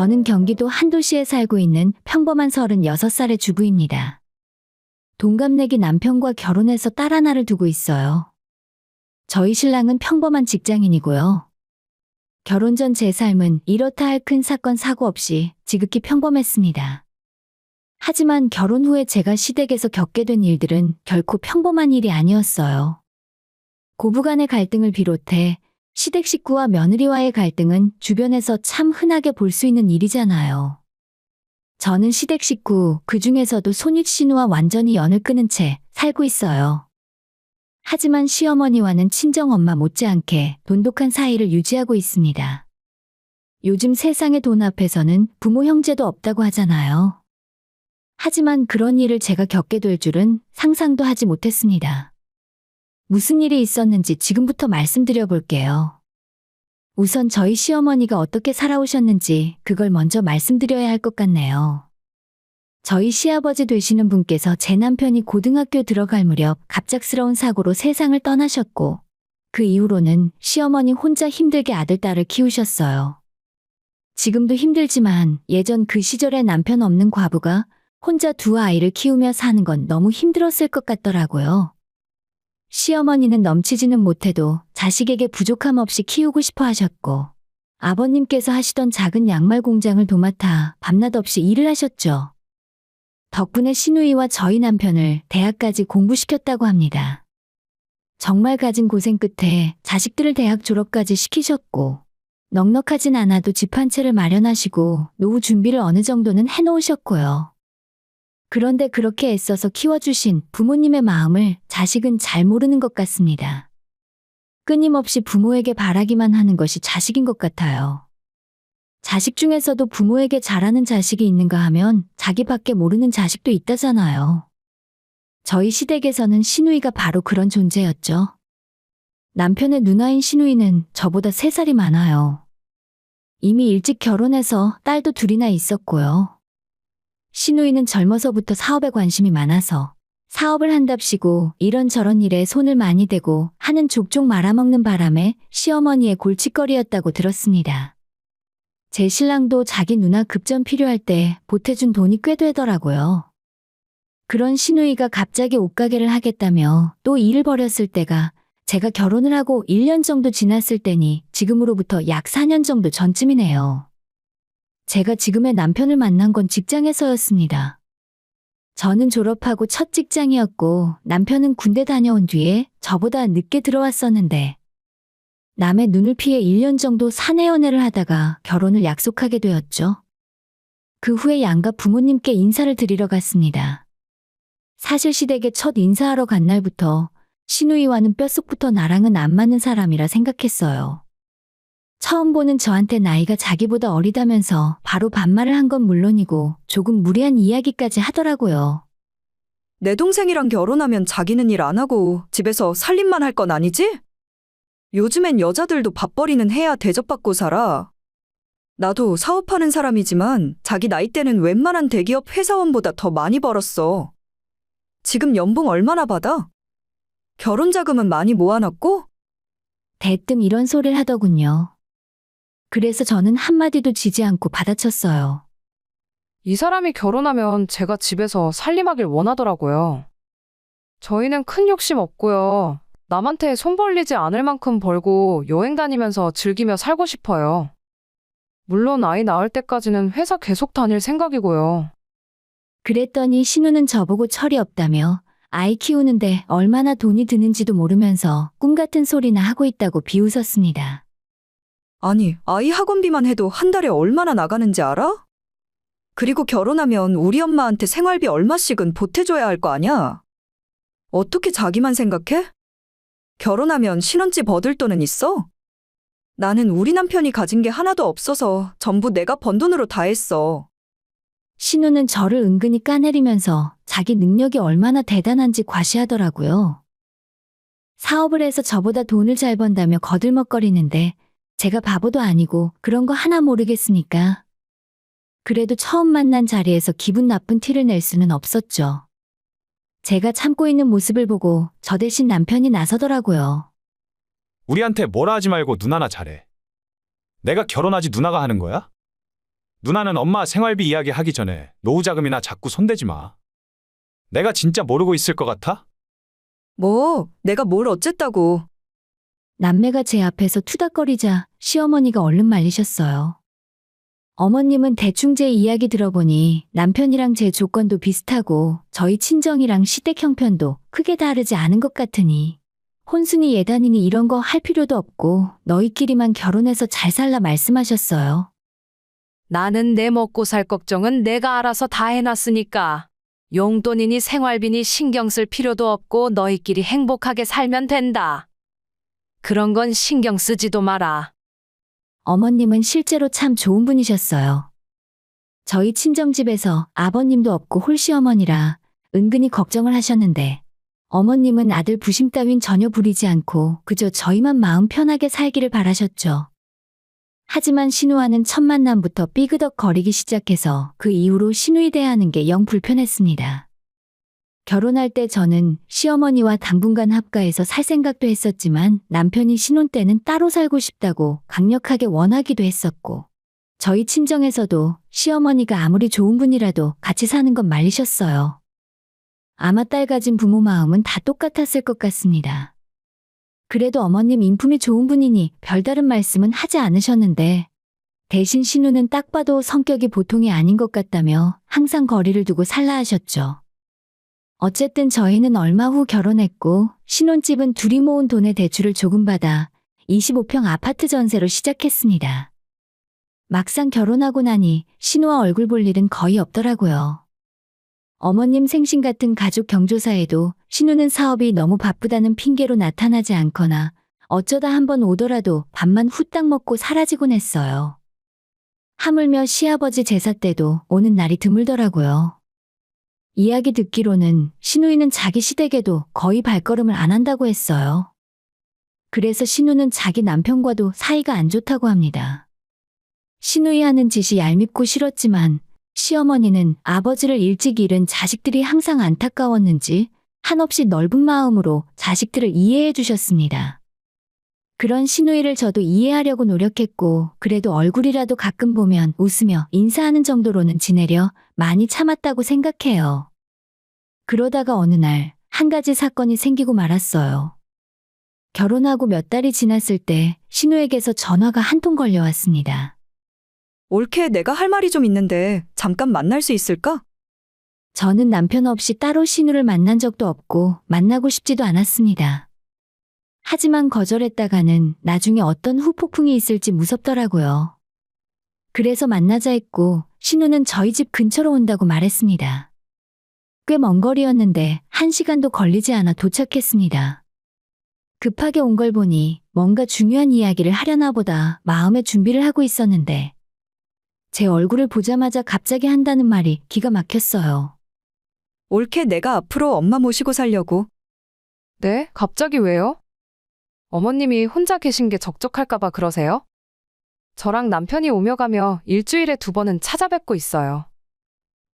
저는 경기도 한도시에 살고 있는 평범한 36살의 주부입니다. 동갑내기 남편과 결혼해서 딸 하나를 두고 있어요. 저희 신랑은 평범한 직장인이고요. 결혼 전 제 삶은 이렇다 할 큰 사건 사고 없이 지극히 평범했습니다. 하지만 결혼 후에 제가 시댁에서 겪게 된 일들은 결코 평범한 일이 아니었어요. 고부간의 갈등을 비롯해 시댁 식구와 며느리와의 갈등은 주변에서 참 흔하게 볼 수 있는 일이잖아요. 저는 시댁 식구, 그 중에서도 손윗 신우와 완전히 연을 끊은 채 살고 있어요. 하지만 시어머니와는 친정엄마 못지않게 돈독한 사이를 유지하고 있습니다. 요즘 세상의 돈 앞에서는 부모 형제도 없다고 하잖아요. 하지만 그런 일을 제가 겪게 될 줄은 상상도 하지 못했습니다. 무슨 일이 있었는지 지금부터 말씀드려 볼게요. 우선 저희 시어머니가 어떻게 살아오셨는지 그걸 먼저 말씀드려야 할 것 같네요. 저희 시아버지 되시는 분께서 제 남편이 고등학교 들어갈 무렵 갑작스러운 사고로 세상을 떠나셨고, 그 이후로는 시어머니 혼자 힘들게 아들, 딸을 키우셨어요. 지금도 힘들지만 예전 그 시절에 남편 없는 과부가 혼자 두 아이를 키우며 사는 건 너무 힘들었을 것 같더라고요. 시어머니는 넘치지는 못해도 자식에게 부족함 없이 키우고 싶어 하셨고, 아버님께서 하시던 작은 양말 공장을 도맡아 밤낮 없이 일을 하셨죠. 덕분에 시누이와 저희 남편을 대학까지 공부시켰다고 합니다. 정말 가진 고생 끝에 자식들을 대학 졸업까지 시키셨고, 넉넉하진 않아도 집 한 채를 마련하시고 노후 준비를 어느 정도는 해놓으셨고요. 그런데 그렇게 애써서 키워주신 부모님의 마음을 자식은 잘 모르는 것 같습니다. 끊임없이 부모에게 바라기만 하는 것이 자식인 것 같아요. 자식 중에서도 부모에게 잘하는 자식이 있는가 하면 자기밖에 모르는 자식도 있다잖아요. 저희 시댁에서는 시누이가 바로 그런 존재였죠. 남편의 누나인 시누이는 저보다 3살이 많아요. 이미 일찍 결혼해서 딸도 둘이나 있었고요. 시누이는 젊어서부터 사업에 관심이 많아서 사업을 한답시고 이런저런 일에 손을 많이 대고 하는 족족 말아먹는 바람에 시어머니의 골칫거리였다고 들었습니다. 제 신랑도 자기 누나 급전 필요할 때 보태준 돈이 꽤 되더라고요. 그런 시누이가 갑자기 옷가게를 하겠다며 또 일을 벌였을 때가 제가 결혼을 하고 1년 정도 지났을 때니 지금으로부터 약 4년 정도 전쯤이네요. 제가 지금의 남편을 만난 건 직장에서였습니다. 저는 졸업하고 첫 직장이었고 남편은 군대 다녀온 뒤에 저보다 늦게 들어왔었는데 남의 눈을 피해 1년 정도 사내 연애를 하다가 결혼을 약속하게 되었죠. 그 후에 양가 부모님께 인사를 드리러 갔습니다. 사실 시댁에 첫 인사하러 간 날부터 시누이와는 뼛속부터 나랑은 안 맞는 사람이라 생각했어요. 처음 보는 저한테 나이가 자기보다 어리다면서 바로 반말을 한 건 물론이고 조금 무리한 이야기까지 하더라고요. 내 동생이랑 결혼하면 자기는 일 안 하고 집에서 살림만 할 건 아니지? 요즘엔 여자들도 밥벌이는 해야 대접받고 살아. 나도 사업하는 사람이지만 자기 나이 때는 웬만한 대기업 회사원보다 더 많이 벌었어. 지금 연봉 얼마나 받아? 결혼 자금은 많이 모아놨고? 대뜸 이런 소리를 하더군요. 그래서 저는 한마디도 지지 않고 받아쳤어요. 이 사람이 결혼하면 제가 집에서 살림하길 원하더라고요. 저희는 큰 욕심 없고요. 남한테 손 벌리지 않을 만큼 벌고 여행 다니면서 즐기며 살고 싶어요. 물론 아이 낳을 때까지는 회사 계속 다닐 생각이고요. 그랬더니 신우는 저보고 철이 없다며 아이 키우는데 얼마나 돈이 드는지도 모르면서 꿈 같은 소리나 하고 있다고 비웃었습니다. 아니, 아이 학원비만 해도 한 달에 얼마나 나가는지 알아? 그리고 결혼하면 우리 엄마한테 생활비 얼마씩은 보태줘야 할 거 아냐? 어떻게 자기만 생각해? 결혼하면 신혼집 얻을 돈은 있어? 나는 우리 남편이 가진 게 하나도 없어서 전부 내가 번 돈으로 다 했어. 신우는 저를 은근히 까내리면서 자기 능력이 얼마나 대단한지 과시하더라고요. 사업을 해서 저보다 돈을 잘 번다며 거들먹거리는데 제가 바보도 아니고 그런 거 하나 모르겠으니까. 그래도 처음 만난 자리에서 기분 나쁜 티를 낼 수는 없었죠. 제가 참고 있는 모습을 보고 저 대신 남편이 나서더라고요. 우리한테 뭐라 하지 말고 누나나 잘해. 내가 결혼하지 누나가 하는 거야? 누나는 엄마 생활비 이야기 하기 전에 노후 자금이나 자꾸 손대지 마. 내가 진짜 모르고 있을 것 같아? 뭐, 내가 뭘 어쨌다고. 남매가 제 앞에서 투닥거리자 시어머니가 얼른 말리셨어요. 어머님은 대충 제 이야기 들어보니 남편이랑 제 조건도 비슷하고 저희 친정이랑 시댁 형편도 크게 다르지 않은 것 같으니 혼순이 예단이니 이런 거 할 필요도 없고 너희끼리만 결혼해서 잘 살라 말씀하셨어요. 나는 내 먹고 살 걱정은 내가 알아서 다 해놨으니까. 용돈이니 생활비니 신경 쓸 필요도 없고 너희끼리 행복하게 살면 된다. 그런 건 신경 쓰지도 마라. 어머님은 실제로 참 좋은 분이셨어요. 저희 친정집에서 아버님도 없고 홀시어머니라 은근히 걱정을 하셨는데 어머님은 아들 부심 따윈 전혀 부리지 않고 그저 저희만 마음 편하게 살기를 바라셨죠. 하지만 신우와는 첫 만남부터 삐그덕 거리기 시작해서 그 이후로 신우에 대하는 게 영 불편했습니다. 결혼할 때 저는 시어머니와 당분간 합가해서 살 생각도 했었지만 남편이 신혼 때는 따로 살고 싶다고 강력하게 원하기도 했었고 저희 친정에서도 시어머니가 아무리 좋은 분이라도 같이 사는 건 말리셨어요. 아마 딸 가진 부모 마음은 다 똑같았을 것 같습니다. 그래도 어머님 인품이 좋은 분이니 별다른 말씀은 하지 않으셨는데 대신 신우는 딱 봐도 성격이 보통이 아닌 것 같다며 항상 거리를 두고 살라 하셨죠. 어쨌든 저희는 얼마 후 결혼했고 신혼집은 둘이 모은 돈의 대출을 조금 받아 25평 아파트 전세로 시작했습니다. 막상 결혼하고 나니 신우와 얼굴 볼 일은 거의 없더라고요. 어머님 생신 같은 가족 경조사에도 신우는 사업이 너무 바쁘다는 핑계로 나타나지 않거나 어쩌다 한번 오더라도 밥만 후딱 먹고 사라지곤 했어요. 하물며 시아버지 제사 때도 오는 날이 드물더라고요. 이야기 듣기로는 신우이는 자기 시댁에도 거의 발걸음을 안 한다고 했어요. 그래서 신우는 자기 남편과도 사이가 안 좋다고 합니다. 신우이 하는 짓이 얄밉고 싫었지만 시어머니는 아버지를 일찍 잃은 자식들이 항상 안타까웠는지 한없이 넓은 마음으로 자식들을 이해해 주셨습니다. 그런 신우이를 저도 이해하려고 노력했고 그래도 얼굴이라도 가끔 보면 웃으며 인사하는 정도로는 지내려 많이 참았다고 생각해요. 그러다가 어느 날 한 가지 사건이 생기고 말았어요. 결혼하고 몇 달이 지났을 때 신우에게서 전화가 한 통 걸려왔습니다. 올케 내가 할 말이 좀 있는데 잠깐 만날 수 있을까? 저는 남편 없이 따로 신우를 만난 적도 없고 만나고 싶지도 않았습니다. 하지만 거절했다가는 나중에 어떤 후폭풍이 있을지 무섭더라고요. 그래서 만나자 했고 신우는 저희 집 근처로 온다고 말했습니다. 꽤 먼 거리였는데 한 시간도 걸리지 않아 도착했습니다. 급하게 온 걸 보니 뭔가 중요한 이야기를 하려나 보다 마음의 준비를 하고 있었는데 제 얼굴을 보자마자 갑자기 한다는 말이 기가 막혔어요. 올케 내가 앞으로 엄마 모시고 살려고. 네? 갑자기 왜요? 어머님이 혼자 계신 게 적적할까봐 그러세요? 저랑 남편이 오며 가며 일주일에 두 번은 찾아뵙고 있어요.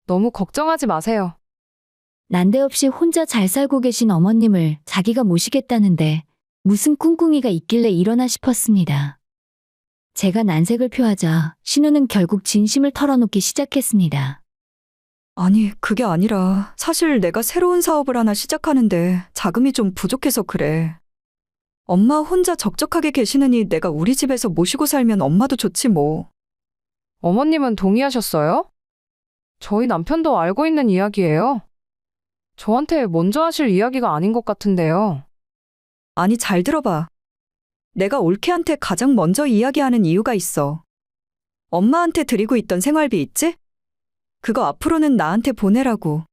너무 걱정하지 마세요. 난데없이 혼자 잘 살고 계신 어머님을 자기가 모시겠다는데 무슨 꿍꿍이가 있길래 이러나 싶었습니다. 제가 난색을 표하자 신우는 결국 진심을 털어놓기 시작했습니다. 아니, 그게 아니라 사실 내가 새로운 사업을 하나 시작하는데 자금이 좀 부족해서 그래. 엄마 혼자 적적하게 계시느니 내가 우리 집에서 모시고 살면 엄마도 좋지 뭐. 어머님은 동의하셨어요? 저희 남편도 알고 있는 이야기예요. 저한테 먼저 하실 이야기가 아닌 것 같은데요. 아니, 잘 들어봐. 내가 올케한테 가장 먼저 이야기하는 이유가 있어. 엄마한테 드리고 있던 생활비 있지? 그거 앞으로는 나한테 보내라고.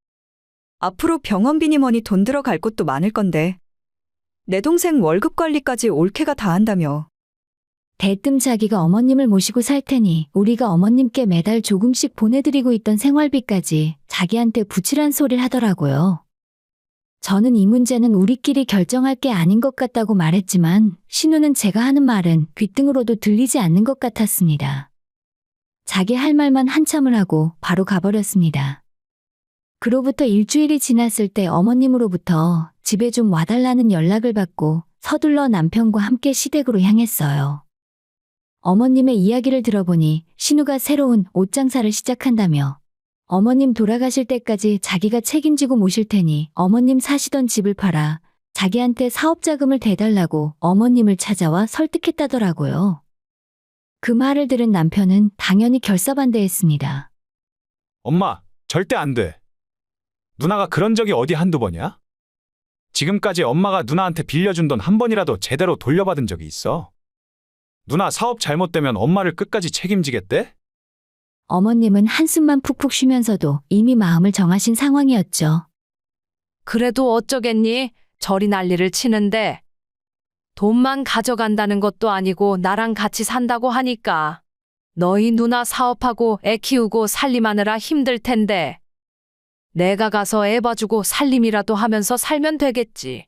앞으로 병원비니 뭐니 돈 들어갈 곳도 많을 건데. 내 동생 월급 관리까지 올케가 다 한다며. 대뜸 자기가 어머님을 모시고 살 테니 우리가 어머님께 매달 조금씩 보내드리고 있던 생활비까지 자기한테 부치란 소리를 하더라고요. 저는 이 문제는 우리끼리 결정할 게 아닌 것 같다고 말했지만 신우는 제가 하는 말은 귓등으로도 들리지 않는 것 같았습니다. 자기 할 말만 한참을 하고 바로 가버렸습니다. 그로부터 일주일이 지났을 때 어머님으로부터 집에 좀 와달라는 연락을 받고 서둘러 남편과 함께 시댁으로 향했어요. 어머님의 이야기를 들어보니 신우가 새로운 옷 장사를 시작한다며 어머님 돌아가실 때까지 자기가 책임지고 모실 테니 어머님 사시던 집을 팔아 자기한테 사업 자금을 대달라고 어머님을 찾아와 설득했다더라고요. 그 말을 들은 남편은 당연히 결사반대했습니다. 엄마, 절대 안 돼. 누나가 그런 적이 어디 한두 번이야? 지금까지 엄마가 누나한테 빌려준 돈 한 번이라도 제대로 돌려받은 적이 있어. 누나 사업 잘못되면 엄마를 끝까지 책임지겠대? 어머님은 한숨만 푹푹 쉬면서도 이미 마음을 정하신 상황이었죠. 그래도 어쩌겠니? 저리 난리를 치는데. 돈만 가져간다는 것도 아니고 나랑 같이 산다고 하니까. 너희 누나 사업하고 애 키우고 살림하느라 힘들 텐데. 내가 가서 애 봐주고 살림이라도 하면서 살면 되겠지.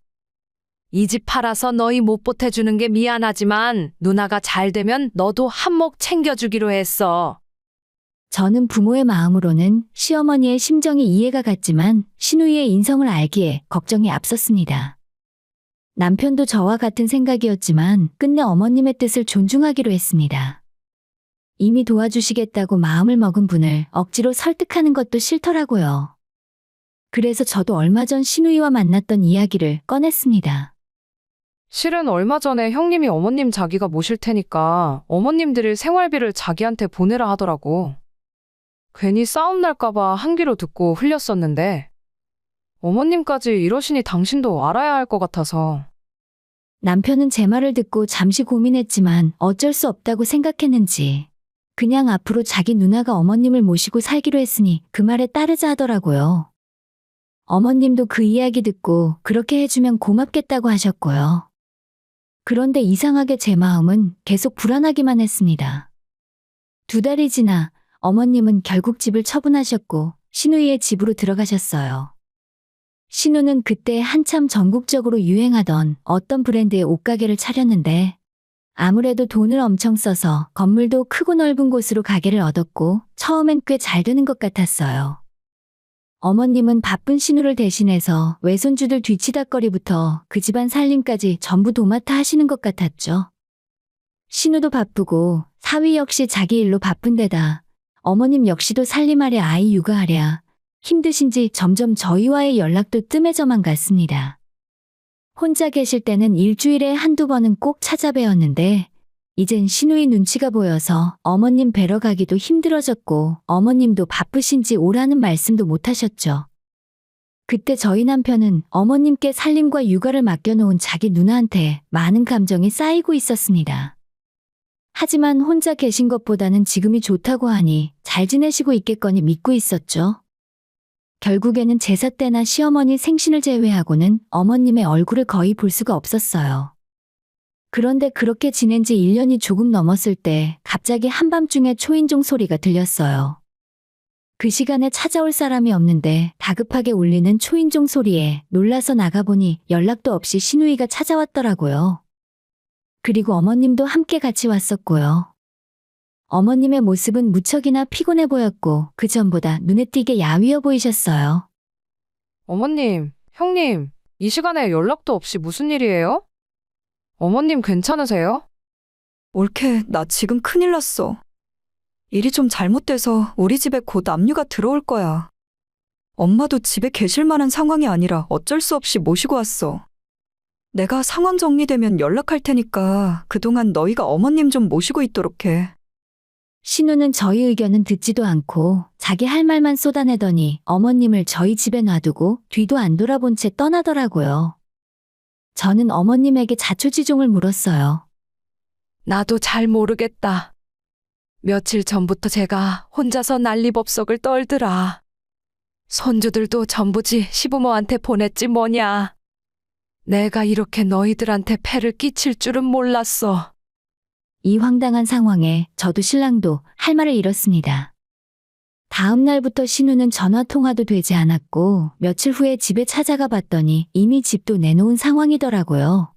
이 집 팔아서 너희 못 보태주는 게 미안하지만 누나가 잘 되면 너도 한몫 챙겨주기로 했어. 저는 부모의 마음으로는 시어머니의 심정이 이해가 갔지만 신우이의 인성을 알기에 걱정이 앞섰습니다. 남편도 저와 같은 생각이었지만 끝내 어머님의 뜻을 존중하기로 했습니다. 이미 도와주시겠다고 마음을 먹은 분을 억지로 설득하는 것도 싫더라고요. 그래서 저도 얼마 전 신우이와 만났던 이야기를 꺼냈습니다. 실은 얼마 전에 형님이 어머님 자기가 모실 테니까 어머님 드릴 생활비를 자기한테 보내라 하더라고. 괜히 싸움 날까봐 한 귀로 듣고 흘렸었는데 어머님까지 이러시니 당신도 알아야 할 것 같아서 남편은 제 말을 듣고 잠시 고민했지만 어쩔 수 없다고 생각했는지 그냥 앞으로 자기 누나가 어머님을 모시고 살기로 했으니 그 말에 따르자 하더라고요. 어머님도 그 이야기 듣고 그렇게 해주면 고맙겠다고 하셨고요. 그런데 이상하게 제 마음은 계속 불안하기만 했습니다. 두 달이 지나 어머님은 결국 집을 처분하셨고 신우이의 집으로 들어가셨어요. 신우는 그때 한참 전국적으로 유행하던 어떤 브랜드의 옷가게를 차렸는데 아무래도 돈을 엄청 써서 건물도 크고 넓은 곳으로 가게를 얻었고 처음엔 꽤 잘 되는 것 같았어요. 어머님은 바쁜 신우를 대신해서 외손주들 뒤치다거리부터 그 집안 살림까지 전부 도맡아 하시는 것 같았죠. 신우도 바쁘고 사위 역시 자기 일로 바쁜 데다 어머님 역시도 살림하랴 아이 육아하랴 힘드신지 점점 저희와의 연락도 뜸해져만 갔습니다. 혼자 계실 때는 일주일에 한두 번은 꼭 찾아뵈었는데, 이젠 신우이 눈치가 보여서 어머님 뵈러 가기도 힘들어졌고, 어머님도 바쁘신지 오라는 말씀도 못 하셨죠. 그때 저희 남편은 어머님께 살림과 육아를 맡겨놓은 자기 누나한테 많은 감정이 쌓이고 있었습니다. 하지만 혼자 계신 것보다는 지금이 좋다고 하니 잘 지내시고 있겠거니 믿고 있었죠. 결국에는 제사 때나 시어머니 생신을 제외하고는 어머님의 얼굴을 거의 볼 수가 없었어요. 그런데 그렇게 지낸 지 1년이 조금 넘었을 때 갑자기 한밤중에 초인종 소리가 들렸어요. 그 시간에 찾아올 사람이 없는데 다급하게 울리는 초인종 소리에 놀라서 나가보니 연락도 없이 신우이가 찾아왔더라고요. 그리고 어머님도 함께 같이 왔었고요. 어머님의 모습은 무척이나 피곤해 보였고 그 전보다 눈에 띄게 야위어 보이셨어요. 어머님, 형님, 이 시간에 연락도 없이 무슨 일이에요? 어머님 괜찮으세요? 올케, 나 지금 큰일 났어. 일이 좀 잘못돼서 우리 집에 곧 압류가 들어올 거야. 엄마도 집에 계실 만한 상황이 아니라 어쩔 수 없이 모시고 왔어. 내가 상황 정리되면 연락할 테니까 그동안 너희가 어머님 좀 모시고 있도록 해. 신우는 저희 의견은 듣지도 않고 자기 할 말만 쏟아내더니 어머님을 저희 집에 놔두고 뒤도 안 돌아본 채 떠나더라고요. 저는 어머님에게 자초지종을 물었어요. 나도 잘 모르겠다. 며칠 전부터 제가 혼자서 난리법석을 떨더라. 손주들도 전부지 시부모한테 보냈지 뭐냐. 내가 이렇게 너희들한테 패를 끼칠 줄은 몰랐어. 이 황당한 상황에 저도 신랑도 할 말을 잃었습니다. 다음 날부터 신우는 전화 통화도 되지 않았고 며칠 후에 집에 찾아가 봤더니 이미 집도 내놓은 상황이더라고요.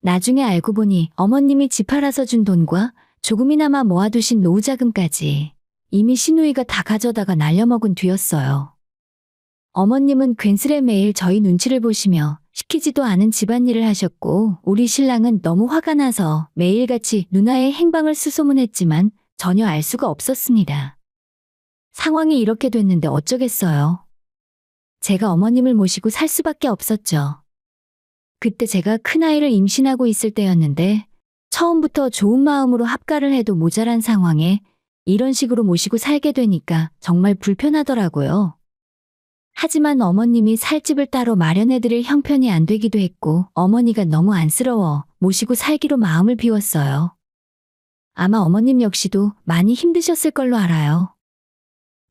나중에 알고 보니 어머님이 집 팔아서 준 돈과 조금이나마 모아두신 노후자금까지 이미 신우이가 다 가져다가 날려먹은 뒤였어요. 어머님은 괜스레 매일 저희 눈치를 보시며 시키지도 않은 집안일을 하셨고 우리 신랑은 너무 화가 나서 매일같이 누나의 행방을 수소문했지만 전혀 알 수가 없었습니다. 상황이 이렇게 됐는데 어쩌겠어요. 제가 어머님을 모시고 살 수밖에 없었죠. 그때 제가 큰아이를 임신하고 있을 때였는데 처음부터 좋은 마음으로 합가를 해도 모자란 상황에 이런 식으로 모시고 살게 되니까 정말 불편하더라고요. 하지만 어머님이 살집을 따로 마련해드릴 형편이 안 되기도 했고 어머니가 너무 안쓰러워 모시고 살기로 마음을 비웠어요. 아마 어머님 역시도 많이 힘드셨을 걸로 알아요.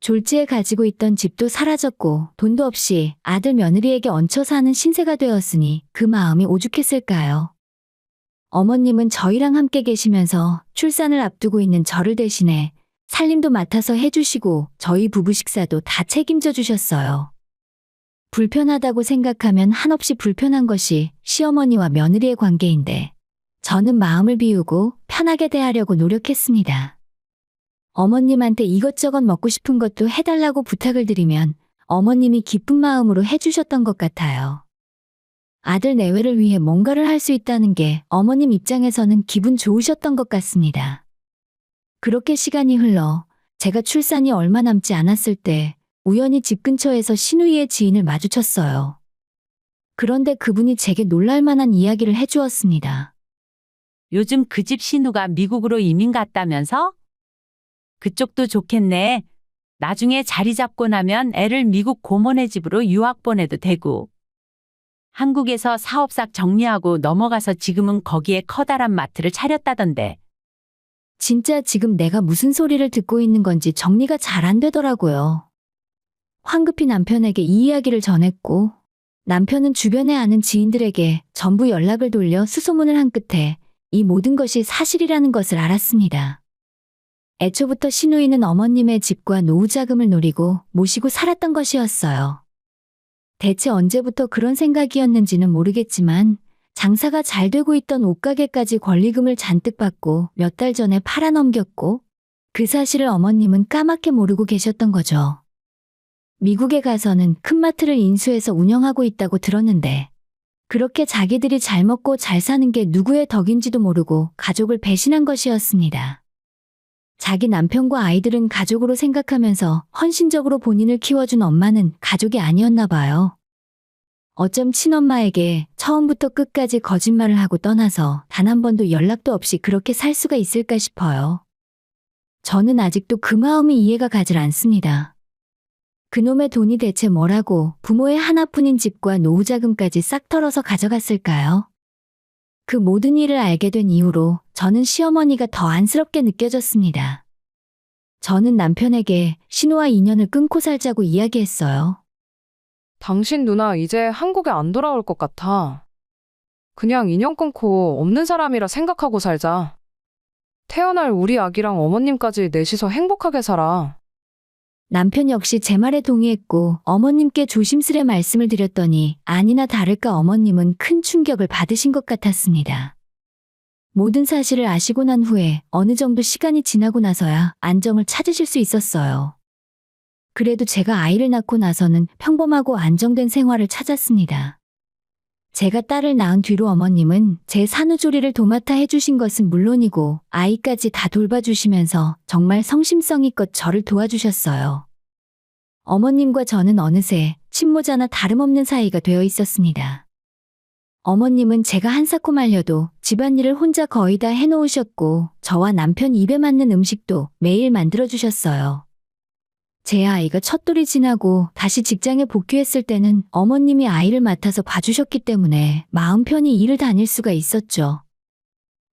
졸지에 가지고 있던 집도 사라졌고 돈도 없이 아들 며느리에게 얹혀 사는 신세가 되었으니 그 마음이 오죽했을까요? 어머님은 저희랑 함께 계시면서 출산을 앞두고 있는 저를 대신해 살림도 맡아서 해주시고 저희 부부 식사도 다 책임져 주셨어요. 불편하다고 생각하면 한없이 불편한 것이 시어머니와 며느리의 관계인데 저는 마음을 비우고 편하게 대하려고 노력했습니다. 어머님한테 이것저것 먹고 싶은 것도 해달라고 부탁을 드리면 어머님이 기쁜 마음으로 해주셨던 것 같아요. 아들 내외를 위해 뭔가를 할 수 있다는 게 어머님 입장에서는 기분 좋으셨던 것 같습니다. 그렇게 시간이 흘러 제가 출산이 얼마 남지 않았을 때 우연히 집 근처에서 신우이의 지인을 마주쳤어요. 그런데 그분이 제게 놀랄만한 이야기를 해주었습니다. 요즘 그 집 신우가 미국으로 이민 갔다면서? 그쪽도 좋겠네. 나중에 자리 잡고 나면 애를 미국 고모네 집으로 유학 보내도 되고. 한국에서 사업싹 정리하고 넘어가서 지금은 거기에 커다란 마트를 차렸다던데. 진짜 지금 내가 무슨 소리를 듣고 있는 건지 정리가 잘 안 되더라고요. 황급히 남편에게 이 이야기를 전했고, 남편은 주변에 아는 지인들에게 전부 연락을 돌려 수소문을 한 끝에 이 모든 것이 사실이라는 것을 알았습니다. 애초부터 신우이는 어머님의 집과 노후 자금을 노리고 모시고 살았던 것이었어요. 대체 언제부터 그런 생각이었는지는 모르겠지만 장사가 잘 되고 있던 옷가게까지 권리금을 잔뜩 받고 몇 달 전에 팔아넘겼고 그 사실을 어머님은 까맣게 모르고 계셨던 거죠. 미국에 가서는 큰 마트를 인수해서 운영하고 있다고 들었는데 그렇게 자기들이 잘 먹고 잘 사는 게 누구의 덕인지도 모르고 가족을 배신한 것이었습니다. 자기 남편과 아이들은 가족으로 생각하면서 헌신적으로 본인을 키워준 엄마는 가족이 아니었나 봐요. 어쩜 친엄마에게 처음부터 끝까지 거짓말을 하고 떠나서 단 한 번도 연락도 없이 그렇게 살 수가 있을까 싶어요. 저는 아직도 그 마음이 이해가 가질 않습니다. 그놈의 돈이 대체 뭐라고 부모의 하나뿐인 집과 노후자금까지 싹 털어서 가져갔을까요? 그 모든 일을 알게 된 이후로 저는 시어머니가 더 안쓰럽게 느껴졌습니다. 저는 남편에게 신우와 인연을 끊고 살자고 이야기했어요. 당신 누나 이제 한국에 안 돌아올 것 같아. 그냥 인연 끊고 없는 사람이라 생각하고 살자. 태어날 우리 아기랑 어머님까지 넷이서 행복하게 살아. 남편 역시 제 말에 동의했고 어머님께 조심스레 말씀을 드렸더니 아니나 다를까 어머님은 큰 충격을 받으신 것 같았습니다. 모든 사실을 아시고 난 후에 어느 정도 시간이 지나고 나서야 안정을 찾으실 수 있었어요. 그래도 제가 아이를 낳고 나서는 평범하고 안정된 생활을 찾았습니다. 제가 딸을 낳은 뒤로 어머님은 제 산후조리를 도맡아 해주신 것은 물론이고 아이까지 다 돌봐주시면서 정말 성심성의껏 저를 도와주셨어요. 어머님과 저는 어느새 친모자나 다름없는 사이가 되어 있었습니다. 어머님은 제가 한사코 말려도 집안일을 혼자 거의 다 해놓으셨고 저와 남편 입에 맞는 음식도 매일 만들어주셨어요. 제 아이가 첫돌이 지나고 다시 직장에 복귀했을 때는 어머님이 아이를 맡아서 봐주셨기 때문에 마음 편히 일을 다닐 수가 있었죠.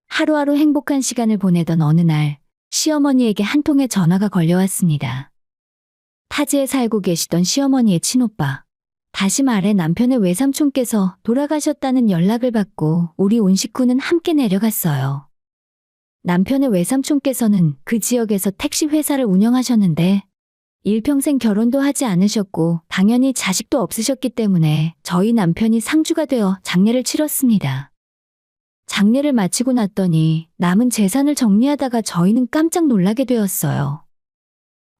하루하루 행복한 시간을 보내던 어느 날 시어머니에게 한 통의 전화가 걸려왔습니다. 타지에 살고 계시던 시어머니의 친오빠. 다시 말해 남편의 외삼촌께서 돌아가셨다는 연락을 받고 우리 온 식구는 함께 내려갔어요. 남편의 외삼촌께서는 그 지역에서 택시 회사를 운영하셨는데 일평생 결혼도 하지 않으셨고 당연히 자식도 없으셨기 때문에 저희 남편이 상주가 되어 장례를 치렀습니다. 장례를 마치고 났더니 남은 재산을 정리하다가 저희는 깜짝 놀라게 되었어요.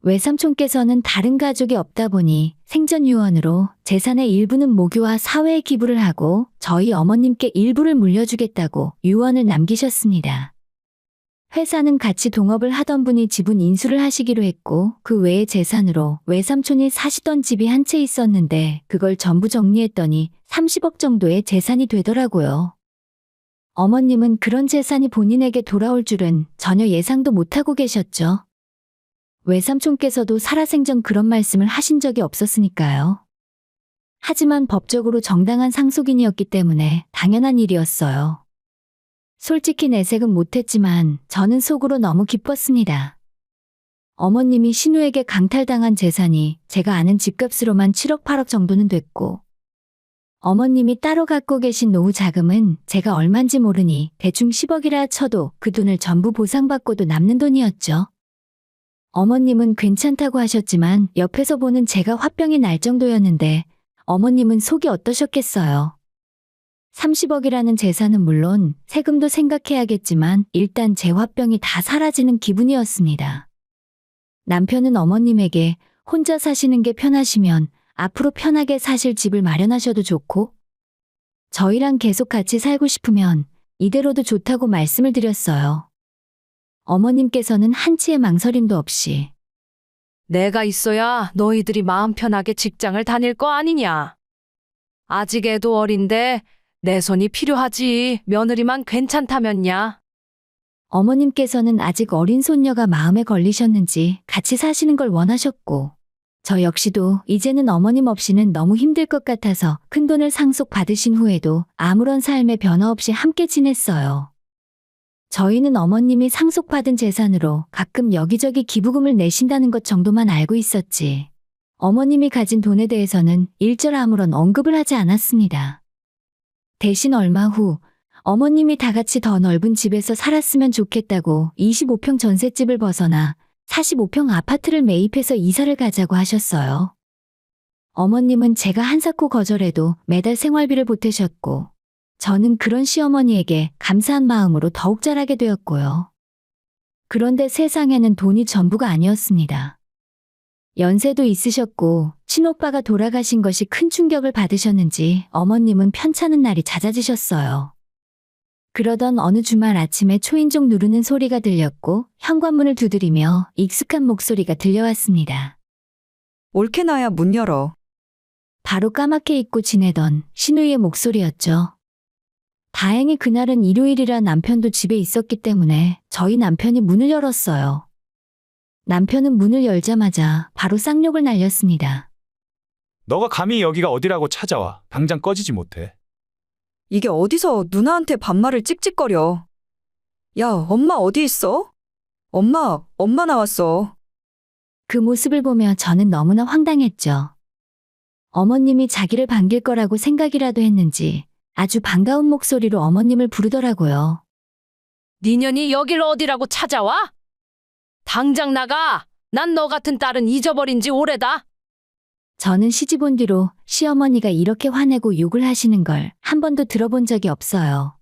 외삼촌께서는 다른 가족이 없다 보니 생전 유언으로 재산의 일부는 모교와 사회에 기부를 하고 저희 어머님께 일부를 물려주겠다고 유언을 남기셨습니다. 회사는 같이 동업을 하던 분이 지분 인수를 하시기로 했고 그 외의 재산으로 외삼촌이 사시던 집이 한 채 있었는데 그걸 전부 정리했더니 30억 정도의 재산이 되더라고요. 어머님은 그런 재산이 본인에게 돌아올 줄은 전혀 예상도 못하고 계셨죠. 외삼촌께서도 살아생전 그런 말씀을 하신 적이 없었으니까요. 하지만 법적으로 정당한 상속인이었기 때문에 당연한 일이었어요. 솔직히 내색은 못했지만 저는 속으로 너무 기뻤습니다. 어머님이 신우에게 강탈당한 재산이 제가 아는 집값으로만 7억 8억 정도는 됐고, 어머님이 따로 갖고 계신 노후 자금은 제가 얼만지 모르니 대충 10억이라 쳐도 그 돈을 전부 보상받고도 남는 돈이었죠. 어머님은 괜찮다고 하셨지만 옆에서 보는 제가 화병이 날 정도였는데 어머님은 속이 어떠셨겠어요. 30억이라는 재산은 물론 세금도 생각해야겠지만 일단 제 화병이 다 사라지는 기분이었습니다. 남편은 어머님에게 혼자 사시는 게 편하시면 앞으로 편하게 사실 집을 마련하셔도 좋고 저희랑 계속 같이 살고 싶으면 이대로도 좋다고 말씀을 드렸어요. 어머님께서는 한치의 망설임도 없이 내가 있어야 너희들이 마음 편하게 직장을 다닐 거 아니냐. 아직 애도 어린데 내 손이 필요하지. 며느리만 괜찮다면야. 어머님께서는 아직 어린 손녀가 마음에 걸리셨는지 같이 사시는 걸 원하셨고, 저 역시도 이제는 어머님 없이는 너무 힘들 것 같아서 큰 돈을 상속 받으신 후에도 아무런 삶의 변화 없이 함께 지냈어요. 저희는 어머님이 상속받은 재산으로 가끔 여기저기 기부금을 내신다는 것 정도만 알고 있었지. 어머님이 가진 돈에 대해서는 일절 아무런 언급을 하지 않았습니다. 대신 얼마 후 어머님이 다 같이 더 넓은 집에서 살았으면 좋겠다고 25평 전셋집을 벗어나 45평 아파트를 매입해서 이사를 가자고 하셨어요. 어머님은 제가 한사코 거절해도 매달 생활비를 보태셨고, 저는 그런 시어머니에게 감사한 마음으로 더욱 잘하게 되었고요. 그런데 세상에는 돈이 전부가 아니었습니다. 연세도 있으셨고, 친오빠가 돌아가신 것이 큰 충격을 받으셨는지 어머님은 편찮은 날이 잦아지셨어요. 그러던 어느 주말 아침에 초인종 누르는 소리가 들렸고 현관문을 두드리며 익숙한 목소리가 들려왔습니다. 올케나야 문 열어. 바로 까맣게 잊고 지내던 신우이의 목소리였죠. 다행히 그날은 일요일이라 남편도 집에 있었기 때문에 저희 남편이 문을 열었어요. 남편은 문을 열자마자 바로 쌍욕을 날렸습니다. 너가 감히 여기가 어디라고 찾아와. 당장 꺼지지 못해. 이게 어디서 누나한테 반말을 찍찍거려. 야, 엄마 어디 있어? 엄마, 엄마 나왔어. 그 모습을 보며 저는 너무나 황당했죠. 어머님이 자기를 반길 거라고 생각이라도 했는지 아주 반가운 목소리로 어머님을 부르더라고요. 니년이 여길 어디라고 찾아와? 당장 나가. 난 너 같은 딸은 잊어버린 지 오래다. 저는 시집 온 뒤로 시어머니가 이렇게 화내고 욕을 하시는 걸 한 번도 들어본 적이 없어요.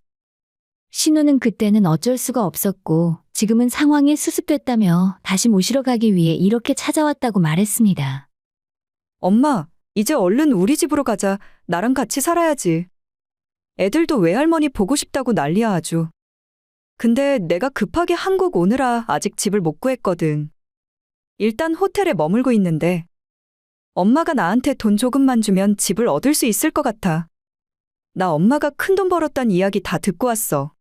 신우는 그때는 어쩔 수가 없었고 지금은 상황이 수습됐다며 다시 모시러 가기 위해 이렇게 찾아왔다고 말했습니다. 엄마, 이제 얼른 우리 집으로 가자. 나랑 같이 살아야지. 애들도 외할머니 보고 싶다고 난리야 아주. 근데 내가 급하게 한국 오느라 아직 집을 못 구했거든. 일단 호텔에 머물고 있는데 엄마가 나한테 돈 조금만 주면 집을 얻을 수 있을 것 같아. 나 엄마가 큰 돈 벌었단 이야기 다 듣고 왔어.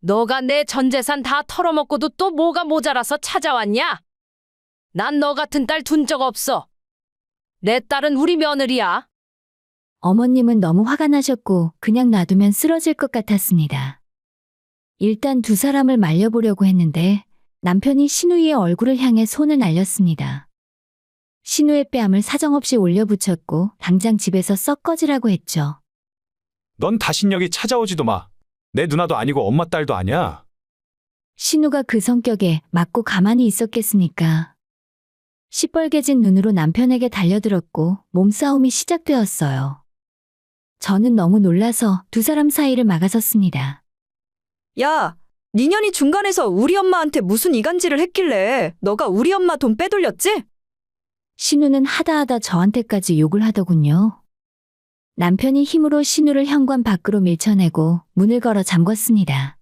너가 내 전 재산 다 털어먹고도 또 뭐가 모자라서 찾아왔냐? 난 너 같은 딸 둔 적 없어. 내 딸은 우리 며느리야. 어머님은 너무 화가 나셨고 그냥 놔두면 쓰러질 것 같았습니다. 일단 두 사람을 말려보려고 했는데 남편이 신우이의 얼굴을 향해 손을 날렸습니다. 신우의 뺨을 사정없이 올려붙였고 당장 집에서 썩 꺼지라고 했죠. 넌 다신 여기 찾아오지도 마. 내 누나도 아니고 엄마 딸도 아니야. 신우가 그 성격에 맞고 가만히 있었겠습니까? 시뻘개진 눈으로 남편에게 달려들었고 몸싸움이 시작되었어요. 저는 너무 놀라서 두 사람 사이를 막아섰습니다. 야, 니년이 중간에서 우리 엄마한테 무슨 이간질을 했길래 너가 우리 엄마 돈 빼돌렸지? 신우는 하다 하다 저한테까지 욕을 하더군요. 남편이 힘으로 신우를 현관 밖으로 밀쳐내고 문을 걸어 잠궜습니다.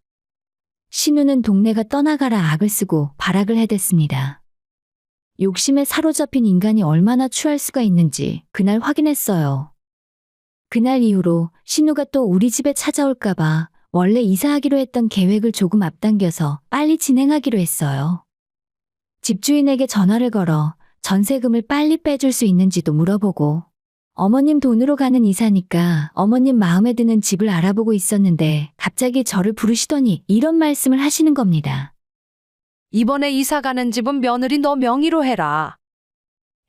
신우는 동네가 떠나가라 악을 쓰고 발악을 해댔습니다. 욕심에 사로잡힌 인간이 얼마나 추할 수가 있는지 그날 확인했어요. 그날 이후로 신우가 또 우리 집에 찾아올까봐 원래 이사하기로 했던 계획을 조금 앞당겨서 빨리 진행하기로 했어요. 집주인에게 전화를 걸어 전세금을 빨리 빼줄 수 있는지도 물어보고 어머님 돈으로 가는 이사니까 어머님 마음에 드는 집을 알아보고 있었는데 갑자기 저를 부르시더니 이런 말씀을 하시는 겁니다. 이번에 이사 가는 집은 며느리 너 명의로 해라.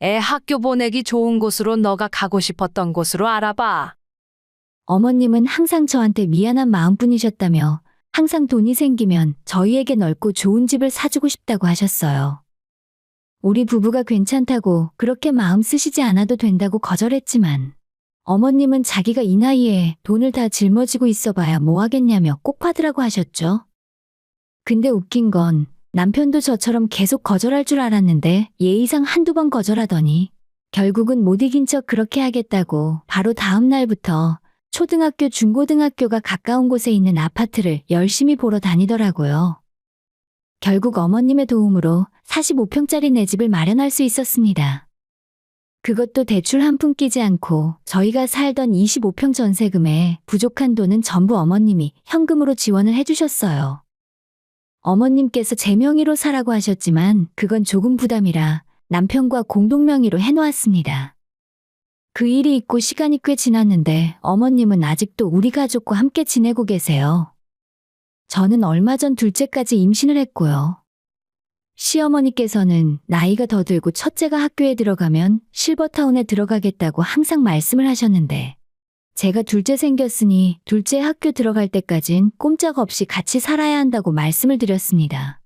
애 학교 보내기 좋은 곳으로 너가 가고 싶었던 곳으로 알아봐. 어머님은 항상 저한테 미안한 마음뿐이셨다며 항상 돈이 생기면 저희에게 넓고 좋은 집을 사주고 싶다고 하셨어요. 우리 부부가 괜찮다고 그렇게 마음 쓰시지 않아도 된다고 거절했지만 어머님은 자기가 이 나이에 돈을 다 짊어지고 있어봐야 뭐 하겠냐며 꼭 하더라고 하셨죠. 근데 웃긴 건 남편도 저처럼 계속 거절할 줄 알았는데 예의상 한두 번 거절하더니 결국은 못 이긴 척 그렇게 하겠다고 바로 다음 날부터 초등학교, 중고등학교가 가까운 곳에 있는 아파트를 열심히 보러 다니더라고요. 결국 어머님의 도움으로 45평짜리 내 집을 마련할 수 있었습니다. 그것도 대출 한 푼 끼지 않고 저희가 살던 25평 전세금에 부족한 돈은 전부 어머님이 현금으로 지원을 해주셨어요. 어머님께서 제 명의로 사라고 하셨지만 그건 조금 부담이라 남편과 공동 명의로 해놓았습니다. 그 일이 있고 시간이 꽤 지났는데 어머님은 아직도 우리 가족과 함께 지내고 계세요. 저는 얼마 전 둘째까지 임신을 했고요. 시어머니께서는 나이가 더 들고 첫째가 학교에 들어가면 실버타운에 들어가겠다고 항상 말씀을 하셨는데 제가 둘째 생겼으니 둘째 학교 들어갈 때까진 꼼짝없이 같이 살아야 한다고 말씀을 드렸습니다.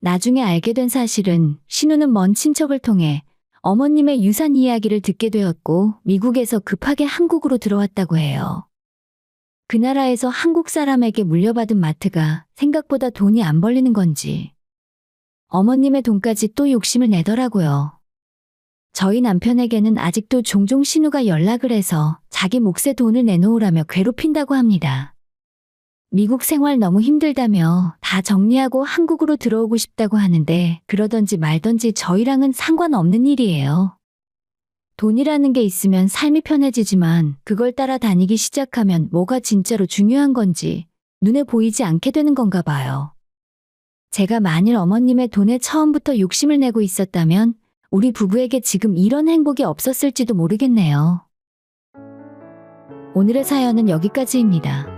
나중에 알게 된 사실은 신우는 먼 친척을 통해 어머님의 유산 이야기를 듣게 되었고 미국에서 급하게 한국으로 들어왔다고 해요. 그 나라에서 한국 사람에게 물려받은 마트가 생각보다 돈이 안 벌리는 건지 어머님의 돈까지 또 욕심을 내더라고요. 저희 남편에게는 아직도 종종 신우가 연락을 해서 자기 몫의 돈을 내놓으라며 괴롭힌다고 합니다. 미국 생활 너무 힘들다며 다 정리하고 한국으로 들어오고 싶다고 하는데 그러던지 말던지 저희랑은 상관없는 일이에요. 돈이라는 게 있으면 삶이 편해지지만 그걸 따라 다니기 시작하면 뭐가 진짜로 중요한 건지 눈에 보이지 않게 되는 건가 봐요. 제가 만일 어머님의 돈에 처음부터 욕심을 내고 있었다면 우리 부부에게 지금 이런 행복이 없었을지도 모르겠네요. 오늘의 사연은 여기까지입니다.